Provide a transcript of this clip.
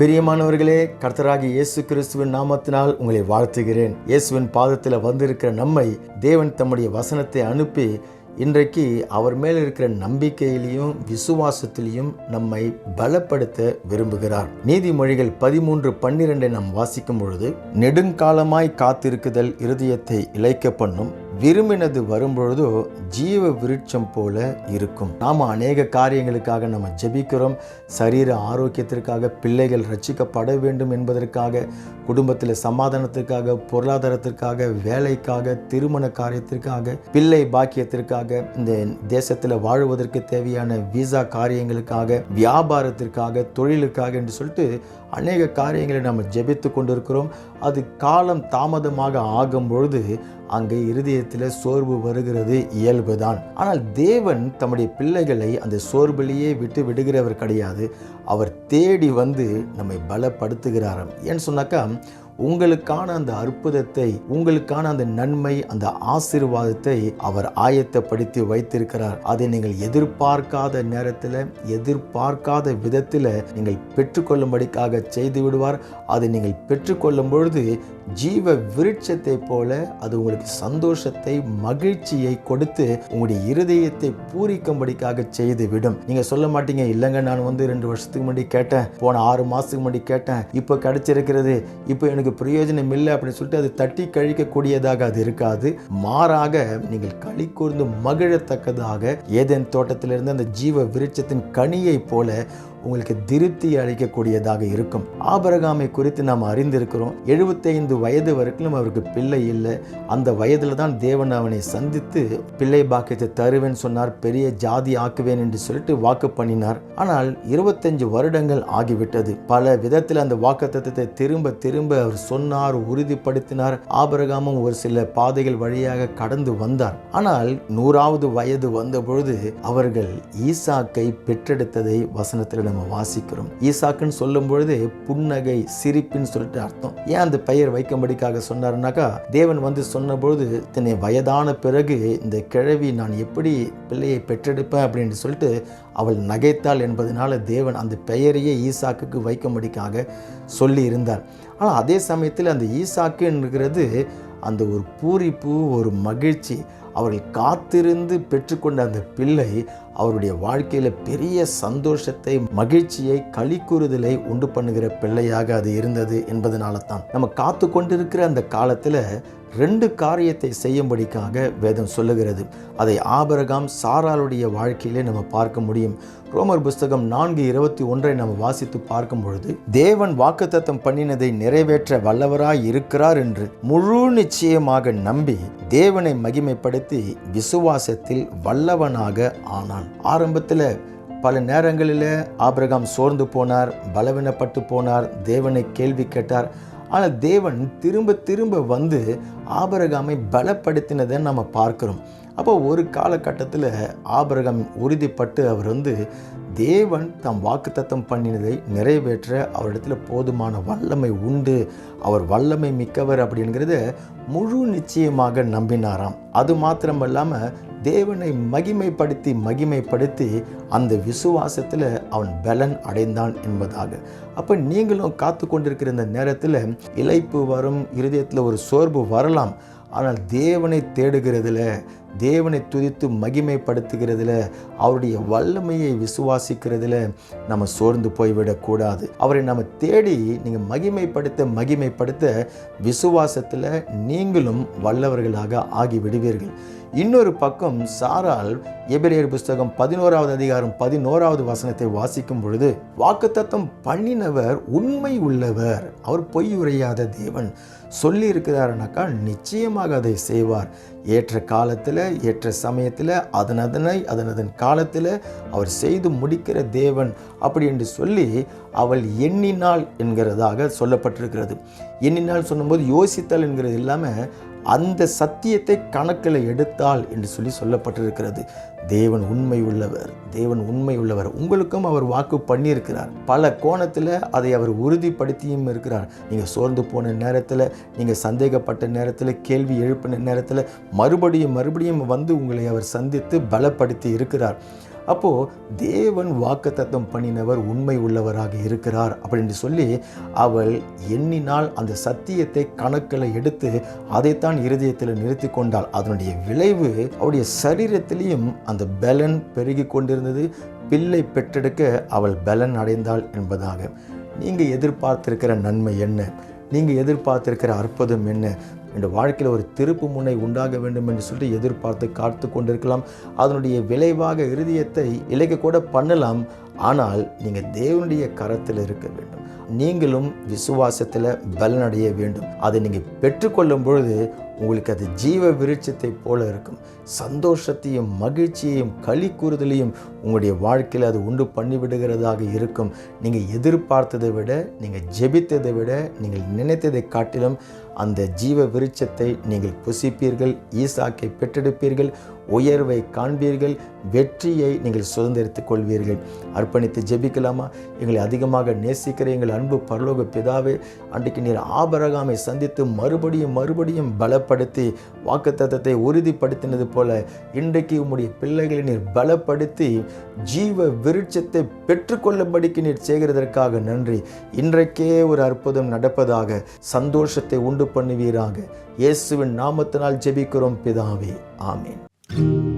பிரியமானவர்களே கர்த்தராகி இயேசு கிறிஸ்துவின் நாமத்தினால் உங்களை வாழ்த்துகிறேன். இயேசுவின் பாதத்தில் வந்திருக்கிற நம்மை தேவன் தம்முடைய வசனத்தை அனுப்பி இன்றைக்கு அவர் மேல் இருக்கிற நம்பிக்கையிலையும் விசுவாசத்திலையும் நம்மை பலப்படுத்த விரும்புகிறார். நீதிமொழிகள் பதிமூன்று பன்னிரெண்டை நாம் வாசிக்கும் பொழுது நெடுங்காலமாய் காத்திருக்குதல் இருதயத்தை இழைக்க பண்ணும் விரும்பினது வரும்பொழுதோ ஜீவ விருட்சம் போல இருக்கும். நாம் அநேக காரியங்களுக்காக நம்ம ஜெபிக்கிறோம். சரீர ஆரோக்கியத்திற்காக பிள்ளைகள் ரட்சிக்கப்பட வேண்டும் என்பதற்காக குடும்பத்தில் சமாதானத்திற்காக பொருளாதாரத்திற்காக வேலைக்காக திருமண காரியத்திற்காக பிள்ளை பாக்கியத்திற்காக இந்த தேசத்தில் வாழுவதற்கு தேவையான விசா காரியங்களுக்காக வியாபாரத்திற்காக தொழிலுக்காக என்று சொல்லிட்டு அநேக காரியங்களை நம்ம ஜெபித்து கொண்டிருக்கிறோம். அது காலம் தாமதமாக ஆகும் பொழுது அங்கே இருதயத்தில் சோர்வு வருகிறது இயல்புதான். ஆனால் தேவன் தம்முடைய பிள்ளைகளை அந்த சோர்விலேயே விட்டு விடுகிறவர் கிடையாது. அவர் தேடி வந்து நம்மை பலப்படுத்துகிறாராம். ஏன்னு சொன்னாக்கா உங்களுக்கான அந்த அற்புதத்தை உங்களுக்கான அந்த நன்மை அந்த ஆசீர்வாதத்தை அவர் ஆயத்தப்படுத்தி வைத்திருக்கிறார். அதை நீங்கள் எதிர்பார்க்காத நேரத்தில் எதிர்பார்க்காத விதத்தில் நீங்கள் பெற்றுக்கொள்ளும்படிக்காக செய்து விடுவார். அதை நீங்கள் பெற்றுக்கொள்ளும் பொழுது ஜீவ விருட்சத்தை போல அது உங்களுக்கு சந்தோஷத்தை மகிழ்ச்சியை கொடுத்து உங்களுடைய இருதயத்தை பூரிக்கும்படிக்காக செய்து விடும். நீங்க சொல்ல மாட்டீங்க இல்லைங்க நான் வந்து ரெண்டு வருஷத்துக்கு முன்னாடி கேட்டேன் போன ஆறு மாசத்துக்கு முன்னாடி கேட்டேன் இப்போ கிடைச்சிருக்கிறது இப்போ எனக்கு பிரயோஜனம் இல்லை அப்படின்னு சொல்லிட்டு அது தட்டி கழிக்கக்கூடியதாக அது இருக்காது. மாறாக நீங்கள் களி கூர்ந்து மகிழத்தக்கதாக ஏதேன் தோட்டத்திலிருந்து அந்த ஜீவ விருட்சத்தின் கனியை போல உங்களுக்கு திருப்தி அளிக்கக்கூடியதாக இருக்கும். ஆபரகாமை குறித்து நாம் அறிந்திருக்கிறோம். எழுபத்தைந்து வயது வரைக்கும் அவருக்கு பிள்ளை இல்லை. அந்த வயதில் தான் தேவன் அவனை சந்தித்து பிள்ளை பாக்கியத்தை தருவேன் சொன்னார். பெரிய ஜாதி ஆக்குவேன் என்று சொல்லிட்டு வாக்கு பண்ணினார். ஆனால் இருபத்தஞ்சு வருடங்கள் ஆகிவிட்டது. பல விதத்தில் அந்த வாக்கு தத்துவத்தை திரும்ப திரும்ப அவர் சொன்னார் உறுதிப்படுத்தினார். ஆபரகாமும் ஒரு சில பாதைகள் வழியாக கடந்து வந்தார். ஆனால் நூறாவது வயது வந்த பொழுது அவர்கள் ஈசாக்கை பெற்றெடுத்ததை வசனத்திடம் நம்ம வாசிக்கிறோம். ஈசாக்குன்னு சொல்லும் பொழுது புன்னகை சிரிப்புன்னு சொல்லிட்டு அர்த்தம். ஏன் அந்த பெயர் வைக்கும்படிக்காக சொன்னாருனாக்கா தேவன் வந்து சொன்ன பொழுது தன்னை வயதான பிறகு இந்த கிழவி நான் எப்படி பிள்ளையை பெற்றெடுப்பேன்? அப்படின்னு சொல்லிட்டு அவள் நகைத்தாள் என்பதனால தேவன் அந்த பெயரையே ஈசாக்குக்கு வைக்கும்படிக்காக சொல்லி இருந்தார் ஆனால் அதே சமயத்தில் அந்த ஈசாக்குங்கிறது அந்த ஒரு பூரிப்பு ஒரு மகிழ்ச்சி அவர்கள் காத்திருந்து பெற்றுக்கொண்ட அந்த பிள்ளை அவருடைய வாழ்க்கையில் பெரிய சந்தோஷத்தை மகிழ்ச்சியை களிக்கூறுதலை உண்டு பண்ணுகிற பிள்ளையாக அது இருந்தது என்பதனால தான் நம்ம காத்து கொண்டிருக்கிற அந்த காலத்தில் ரெண்டு காரியத்தை செய்யும்படிக்காக வேதம் சொல்லுகிறது. அதை ஆபரகாம் சாராளுடைய வாழ்க்கையிலே நம்ம பார்க்க முடியும். ரோமர் புஸ்தகம் நான்கு இருபத்தி ஒன்றை நம்ம வாசித்து பார்க்கும் பொழுது தேவன் வாக்குத்தத்தம் பண்ணினதை நிறைவேற்ற வல்லவராய் இருக்கிறார் என்று முழு நிச்சயமாக நம்பி தேவனை மகிமைப்படுத்தி விசுவாசத்தில் வல்லவனாக ஆனான். ஆரம்பத்தில் பல நேரங்களில் ஆபிரகாம் சோர்ந்து போனார் பலவீனப்பட்டு போனார் தேவனை கேள்வி கேட்டார். ஆனால் தேவன் திரும்ப திரும்ப வந்து ஆபரகாமை பலப்படுத்தினதை நம்ம பார்க்குறோம். அப்போ ஒரு காலகட்டத்தில் ஆபரகம் உறுதிப்பட்டு அவர் வந்து தேவன் தம் வாக்குத்தத்தம் பண்ணினதை நிறைவேற்ற அவரிடத்தில் போதுமான வல்லமை உண்டு அவர் வல்லமை மிக்கவர் அப்படிங்கிறத முழு நிச்சயமாக நம்பினாராம். அது மாத்திரமல்லாமல் தேவனை மகிமைப்படுத்தி மகிமைப்படுத்தி அந்த விசுவாசத்தில் அவன் பலன் அடைந்தான் என்பதாக. அப்போ நீங்களும் காத்து கொண்டிருக்கிற இந்த நேரத்தில் இழைப்பு வரும் இருதயத்தில் ஒரு சோர்வு வரலாம். ஆனால் தேவனை தேடுகிறதுல தேவனை துதித்து மகிமைப்படுத்துகிறதுல அவருடைய வல்லமையை விசுவாசிக்கிறதுல நம்ம சோர்ந்து போய்விடக்கூடாது அவரை நம்ம தேடி நீங்கள் மகிமைப்படுத்த மகிமைப்படுத்த விசுவாசத்தில் நீங்களும் வல்லவர்களாக ஆகி விடுவீர்கள் இன்னொரு பக்கம் சாரால் எபிரேயர் புஸ்தகம் பதினோராவது அதிகாரம் பதினோராவது வசனத்தை வாசிக்கும் பொழுது வாக்குத்தத்தம் பண்ணினவர் உண்மை உள்ளவர். அவர் பொய் உரையாத தேவன். சொல்லி இருக்கிறாருனாக்கா நிச்சயமாக அதை செய்வார். ஏற்ற காலத்தில் ஏற்ற சமயத்தில் அதன் அதனை அதன் அதன் காலத்தில் அவர் செய்து முடிக்கிற தேவன் அப்படி என்று சொல்லி அவள் எண்ணினாள் என்கிறதாக சொல்லப்பட்டிருக்கிறது. எண்ணினாள் சொல்லும்போது யோசித்தாள் என்கிறது இல்லாமல் அந்த சத்தியத்தை கணக்கில் எடுத்தால் என்று சொல்லி சொல்லப்பட்டிருக்கிறது. தேவன் உண்மை உள்ளவர் தேவன் உண்மை உள்ளவர். உங்களுக்கும் அவர் வாக்கு பண்ணியிருக்கிறார். பல கோணத்தில் அதை அவர் உறுதிப்படுத்தியும் இருக்கிறார். நீங்கள் சோர்ந்து போன நேரத்தில் நீங்கள் சந்தேகப்பட்ட நேரத்தில் கேள்வி எழுப்பின நேரத்தில் மறுபடியும் மறுபடியும் வந்து உங்களை அவர் சந்தித்து பலப்படுத்தி இருக்கிறார். அப்போது தேவன் வாக்குத்தத்தம் பண்ணினவர் உண்மை உள்ளவராக இருக்கிறார் அப்படின்னு சொல்லி அவள் எண்ணினால் அந்த சத்தியத்தை கணக்கில் எடுத்து அதைத்தான் இருதயத்தில் நிறுத்தி கொண்டாள். அதனுடைய விளைவு அவருடைய சரீரத்திலையும் அந்த பலன் பெருகி கொண்டிருந்தது. பிள்ளை பெற்றெடுக்க அவள் பலன் அடைந்தாள் என்பதாக. நீங்கள் எதிர்பார்த்திருக்கிற நன்மை என்ன? நீங்கள் எதிர்பார்த்திருக்கிற அற்புதம் என்ன? என்னுடைய வாழ்க்கையில் ஒரு திருப்பு முனை உண்டாக வேண்டும் என்று சொல்லி எதிர்பார்த்து காத்து கொண்டிருக்கலாம். அதனுடைய விளைவாக இருதயத்தை இழைக்க கூட பண்ணலாம். ஆனால் நீங்கள் தேவனுடைய கரத்தில் இருக்க வேண்டும். நீங்களும் விசுவாசத்தில் பலனடைய வேண்டும். அதை நீங்கள் பெற்றுக்கொள்ளும் பொழுது உங்களுக்கு அது ஜீவ விருட்சத்தை போல இருக்கும். சந்தோஷத்தையும் மகிழ்ச்சியையும் களி கூறுதலையும் உங்களுடைய வாழ்க்கையில் அது உண்டு பண்ணிவிடுகிறதாக இருக்கும். நீங்கள் எதிர்பார்த்ததை விட நீங்கள் ஜெபித்ததை விட நீங்கள் நினைத்ததை காட்டிலும் அந்த ஜீவ விருட்சத்தை நீங்கள் புசிப்பீர்கள் ஈசாக்கை பெற்றெடுப்பீர்கள் உயர்வை காண்பீர்கள் வெற்றியை நீங்கள் சுதந்திரித்துக் கொள்வீர்கள். அர்ப்பணித்து ஜெபிக்கலாமா? எங்களை அதிகமாக நேசிக்கிற எங்கள் அன்பு பரலோக பிதாவே அன்றைக்கு நீர் ஆபரகாமை சந்தித்து மறுபடியும் மறுபடியும் பல பலப்படுத்தி வாக்குத்தத்தத்தை உறுதிப்படுத்தினது போல இன்றைக்கு உம்முடைய பிள்ளைகளை நீர் பலப்படுத்தி ஜீவ விருட்சத்தை பெற்றுக்கொள்ளும்படிக்கு நீர் செய்கிறதற்காக நன்றி. இன்றைக்கே ஒரு அற்புதம் நடப்பதாக சந்தோஷத்தை உண்டு பண்ணுவீராக. இயேசுவின் நாமத்தினால் ஜெபிக்கிறோம் பிதாவே. ஆமீன்.